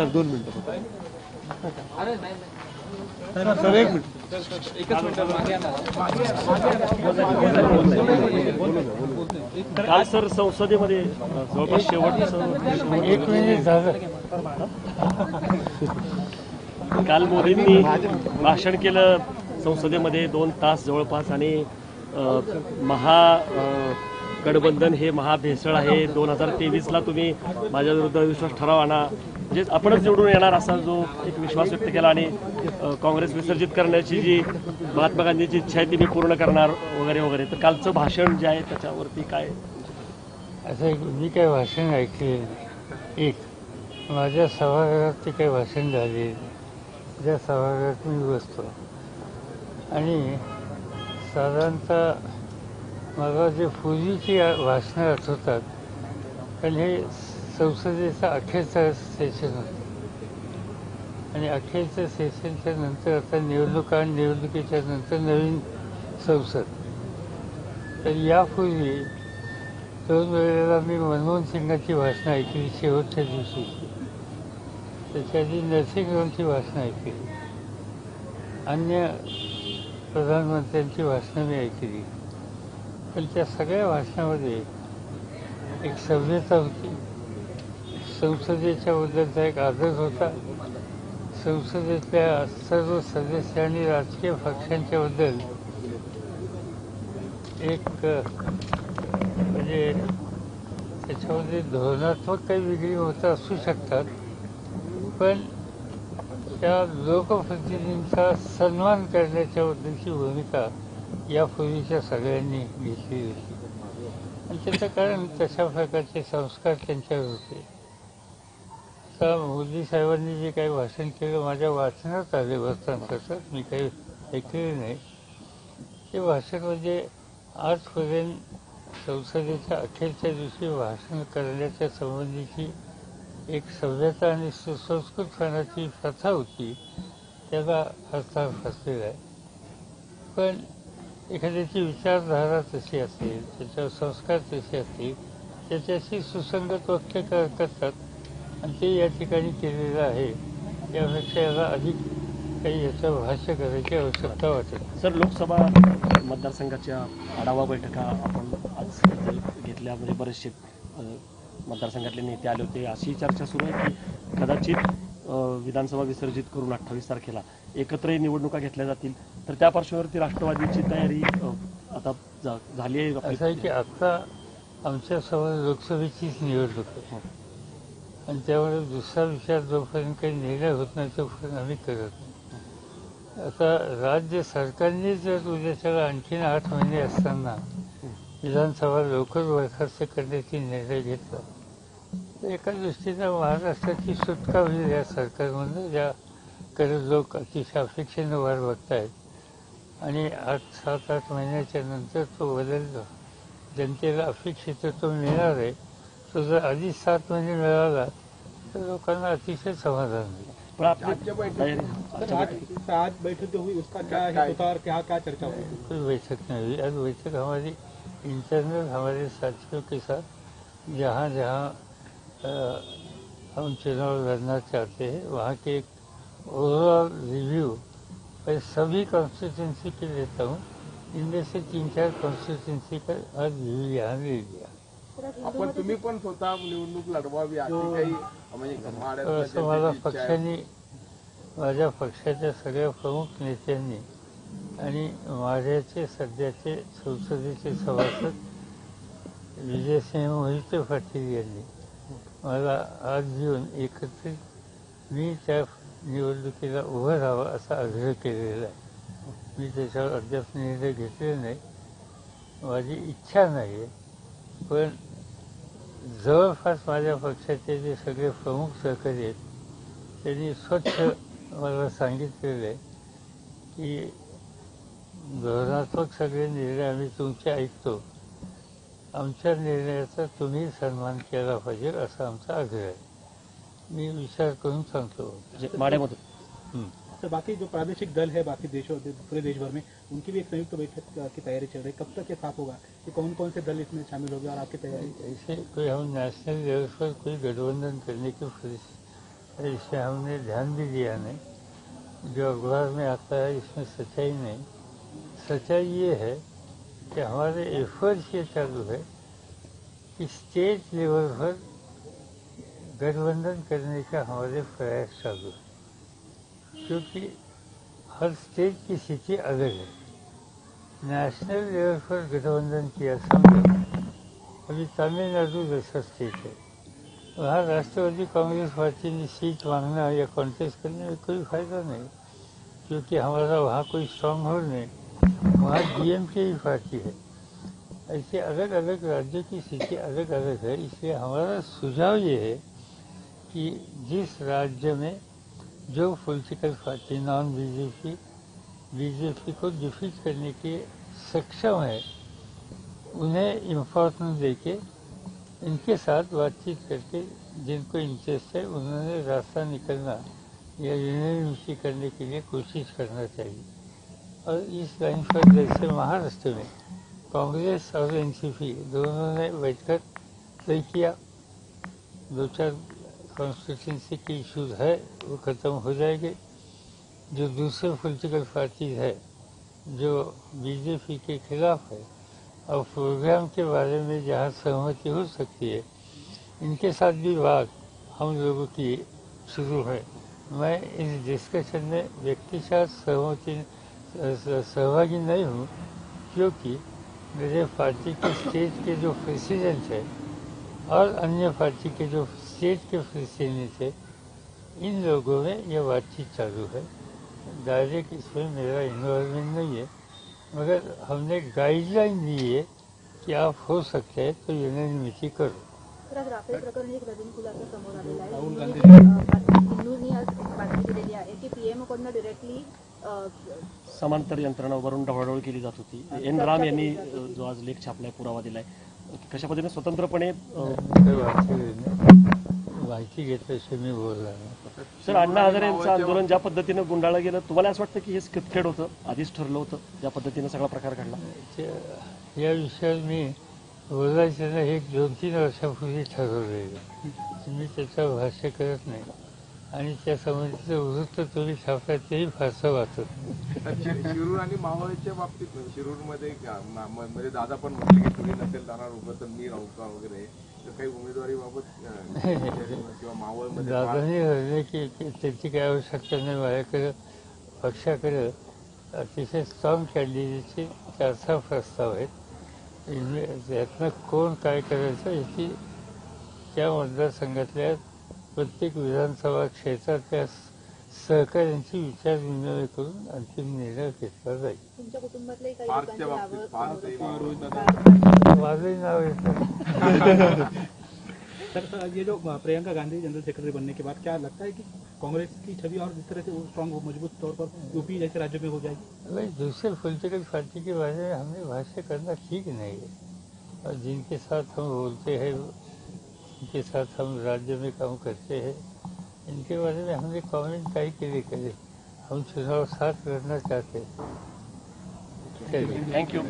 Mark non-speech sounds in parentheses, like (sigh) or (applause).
Sir दोन मिनिटं. Sir एक मिनिट. काल सर संसदेमध्ये जवळपास शेवटचं एक मिनिट काल मोदींनी भाषण केलं संसदेमध्ये दोन तास जवळपास आणि महा गठबंधन हे महाभेसळ आहे. दोन हजार तेवीसला तुम्ही माझ्या विरुद्ध विश्वास ठराव आणा. म्हणजे आपणच निवडून येणार असा जो एक विश्वास व्यक्त केला आणि काँग्रेस विसर्जित करण्याची जी महात्मा गांधीची इच्छा आहे ती मी पूर्ण करणार वगैरे वगैरे. तर कालचं भाषण जे आहे त्याच्यावरती काय? असं एक मी काय भाषण ऐकले एक माझ्या सभागृहात ते काही भाषण झाले. ज्या सभागृहात मी बसतो. आणि साधारणतः मला जे पूर्वीची भाषणं आठवतात. कारण हे संसदेचं अखेरचं सेशन होतं. आणि अखेरच्या सेशनच्या नंतर आता निवडणुका आणि निवडणुकीच्या नंतर नवीन संसद. तर यापूर्वी दोन वेळेला मी मनमोहन सिंगाची भाषणं ऐकली शेवटच्या दिवशी. त्याच्या आधी नरसिंहरावांची भाषणं ऐकली. अन्य प्रधानमंत्र्यांची भाषणं मी ऐकली. पण त्या सगळ्या भाषणामध्ये एक सभ्यता होती. संसदेच्या बद्दलचा एक आदर होता. संसदेतल्या सर्व सदस्य आणि राजकीय पक्षांच्या बद्दल एक म्हणजे त्याच्यामध्ये धोरणात्मक काही वेगळी होत असू शकतात पण त्या लोकप्रतिनिधींचा सन्मान करण्याच्याबद्दलची भूमिका यापूर्वीच्या सगळ्यांनी घेतली होती. आणि त्याचं कारण तशा प्रकारचे संस्कार त्यांच्यावर होते. आता मोदी साहेबांनी जे काही भाषण केलं माझ्या वाचनात आले वर्तमानपत्रात मी काही ऐकले नाही. ते भाषण म्हणजे आजपर्यंत संसदेच्या अखेरच्या दिवशी भाषण करण्याच्या संबंधीची एक सभ्यता आणि सुसंस्कृतपणाची प्रथा होती त्याला हस्तार फसलेला आहे. पण एखाद्याची विचारधारा तशी असेल त्याच्यावर संस्कार तसे असतील त्याच्याशी सुसंगत वाक्य कर- करतात आणि ते या ठिकाणी केलेलं आहे यापेक्षा याला अधिक काही याचं भाष्य करायची आवश्यकता नाही. सर लोकसभा मतदारसंघाच्या आढावा बैठका आपण आज घेतल्या म्हणजे बरेचसे मतदारसंघातले नेते आले होते अशी चर्चा सुरू आहे की कदाचित विधानसभा विसर्जित करून अठ्ठावीस तारखेला एकत्रही निवडणुका घेतल्या जातील तर त्या पार्श्वभूमीवरती राष्ट्रवादीची तयारी आता झाली आहे असं आहे की. आत्ता लोकसभेचीच निवडणूक आणि त्यामुळे दुसरा विचार जोपर्यंत काही निर्णय होत नाही तोपर्यंत आम्ही करत नाही. आता राज्य सरकारने जर उद्याच्याला आणखीन आठ महिने असताना विधानसभा लवकर बरखास्त करण्याची निर्णय घेतला तर एका दृष्टीनं महाराष्ट्राची सुटका होईल या सरकारमधनं ज्याकडे लोक अतिशय अपेक्षेनं वाट बघतायत. आणि आठ सात आठ महिन्याच्या नंतर तो बदलतो जनतेला अपेक्षित तो मिळणार आहे. तो जर आधीच सात महिने मिळाला तर लोकांना अतिशय समाधान मिळेल पण क्या हित होता और क्या क्या चर्चा हुई? कोई बैठक नहीं हुई। आज बैठक हमारी इंटरनल हमारे साथियों के साथ जहाँ जहाँ हम चुनाव लड़ना चाहते हैं वहाँ के एक ओवरऑल रिव्यू मैं सभी कॉन्स्टिट्यूंसी के लेता हूँ। इनमें से तीन चार कॉन्स्टिट्यूंसी का आज रिव्यू यहाँ ले लिया आपण तुम्ही पण स्वतः निवडणूक लढवावी अशी काही म्हणजे इच्छा आहे. पक्षाने माझ्या पक्षाच्या सगळ्या प्रमुख नेत्यांनी आणि माझ्याचे सध्याचे संसदेचे सभासद विजयसिंह मोहिते पाटील यांनी मला आज येऊन एकत्रित मी त्या निवडणुकीला उभं राहावं असा आग्रह केलेला आहे. मी त्याच्यावर अद्याप निर्णय घेतलेला नाही. माझी इच्छा नाही आहे पण जवळपास माझ्या पक्षाचे जे सगळे प्रमुख सहकारी आहेत त्यांनी स्वच्छ मला सांगितलेलं आहे की धोरणात्मक सगळे निर्णय आम्ही तुमचे ऐकतो. आमच्या निर्णयाचा तुम्ही सन्मान केला पाहिजे असा आमचा आग्रह आहे. मी विचार करून सांगतो. सर बाकी जो प्रादेशिक दल है, बाकी देशों, पूरे देश भर में, उनकी भी एक संयुक्त तो बैठक की तैयारी चल रही है। कब तक ये साफ़ होगा कि कौन कौन से दल इसमें शामिल होंगे और आपकी तैयारी? ऐसे कोई हम नेशनल लेवल पर कोई गठबंधन करने की परिस- इसे हमने ध्यान भी दिया नहीं। जो अखबार में आता है, इसमें सच्चाई नहीं। सच्चाई ये है कि हमारे एफर्ट्स ये चालू है कि स्टेट लेवल पर गठबंधन करने का हमारे प्रयास चालू है। क्योंकि हर स्टेट की स्थिति अलग है। नेशनल लेवल पर गठबंधन किया समझो अभी तमिलनाडु जैसा स्टेट है। वहाँ राष्ट्रवादी कांग्रेस पार्टी ने सीट मांगना या कॉन्टेस्ट करने में कोई फ़ायदा नहीं, क्योंकि हमारा वहाँ कोई स्ट्रांग होल्ड नहीं। वहाँ डीएमके ही पार्टी है। ऐसे अलग अलग राज्यों की स्थिति अलग अलग है। इसलिए हमारा सुझाव ये है कि जिस राज्य में जो political party non BJP BJP को डिफीट करने के सक्षम है, उन्हें इम्पोर्टेंस देके इनके साथ बातचीत करके जिनको इंटरेस्ट है, उन्होंने रास्ता निकलना या यूनिवर्सिटी करने के लिए कोशिश करना चाहिए। और इस लाइन पर जैसे महाराष्ट्र में कांग्रेस और एनसीपी दोनों ने बैठकर तय किया, दो चार कॉन्स्टिट्यूंसी के इशूज है, वो ख़त्म हो जाएँगे। जो दूसरे पॉलिटिकल पार्टीज़ है, जो बीजेपी के खिलाफ है, और प्रोग्राम के बारे में जहाँ सहमति हो सकती है, इनके साथ भी बात हम लोगों की शुरू है। मैं इस डिस्कशन में व्यक्तिगत सहमति, सहभागी नहीं हूँ, क्योंकि मेरे पार्टी के स्टेट के जो प्रेसिडेंट है, और अन्य पार्टी के जो स्टेट के प्रेसिडेंट है इन लोगों में यह बातचीत चालू है। डायरेक्ट इसमें मेरा इन्वॉल्वमेंट नहीं है मगर हमने गाइडलाइन दी है कि आप हो सकते हैं तो यूनियनिमिटी करो। तर आज राफेल प्रकरणी एक नवीन खुलासा समोर आलेला आहे. राहुल गांधी. हिंदूंनी- हिंदूंनी आज बातमी दिलेली आहे की पीएम कडनं डिरेक्टली समांतर यंत्रणावरून ढवळढवळ केली जात होती. एन राम यांनी जो आज लेख छापलाय पुरावा दिलाय कशा पद्धतीने स्वतंत्रपणे. माहिती घेतल्याशिवाय मी बोलला. नाही सर अण्णा हजारे यांचं आंदोलन ज्या पद्धतीनं गुंडाळलं गेलं तुम्हाला असं वाटतं की हे स्क्रिप्टेड होतं आधीच ठरलं होतं ज्या पद्धतीनं सगळा प्रकार घडला? या विषयावर मी बोलायचं नाही हे दोन तीन वर्षापूर्वी ठरवलेलं मी त्याचं भाष्य करत नाही. आणि त्या संबंधीचं वृत्त तुम्ही छापला तेही फारसं वाचत शिरूर आणि मावळच्या बाबतीत शिरूरमध्ये म्हणजे दादा पण म्हटले की तुम्ही नसेल जाणार उभं तर मी राहू का वगैरे तर काही उमेदवारीबाबत अं, (laughs) किंवा मावळमध्ये फार- दादानी ठरले की त्याची काही आवश्यकता नाही माझ्याकडे पक्षाकडे अतिशय स्ट्रॉंग कॅन्डिडेटचे चार सहा प्रस्ताव आहेत. त्यातनं कोण काय करायचं याची त्या मतदारसंघातल्या प्रत्येक विधानसभा क्षेत्रातल्या सहकाऱ्यांची विचारविनिमय करून अंतिम निर्णय घेतला जाईल. माझंही नाव येतं सर. (laughs) सर, ये जो प्रियंका गांधी जनरल सेक्रेटरी बनने के बाद क्या लगता है कि कांग्रेस की छवि और जिस तरह से वो स्ट्रांग मज़बूत तौर पर यूपी जैसे राज्यों में हो जाएगी? भाई दूसरे पॉलिटिकल पार्टी के बारे में हमें भाष्य करना ठीक नहीं है। और जिनके साथ हम बोलते हैं जिनके साथ हम राज्य में काम करते हैं। इनके बारे में हमने कमेंट काई के लिए करे। हम चुनाव साथ करना चाहते हैं। Thank thank you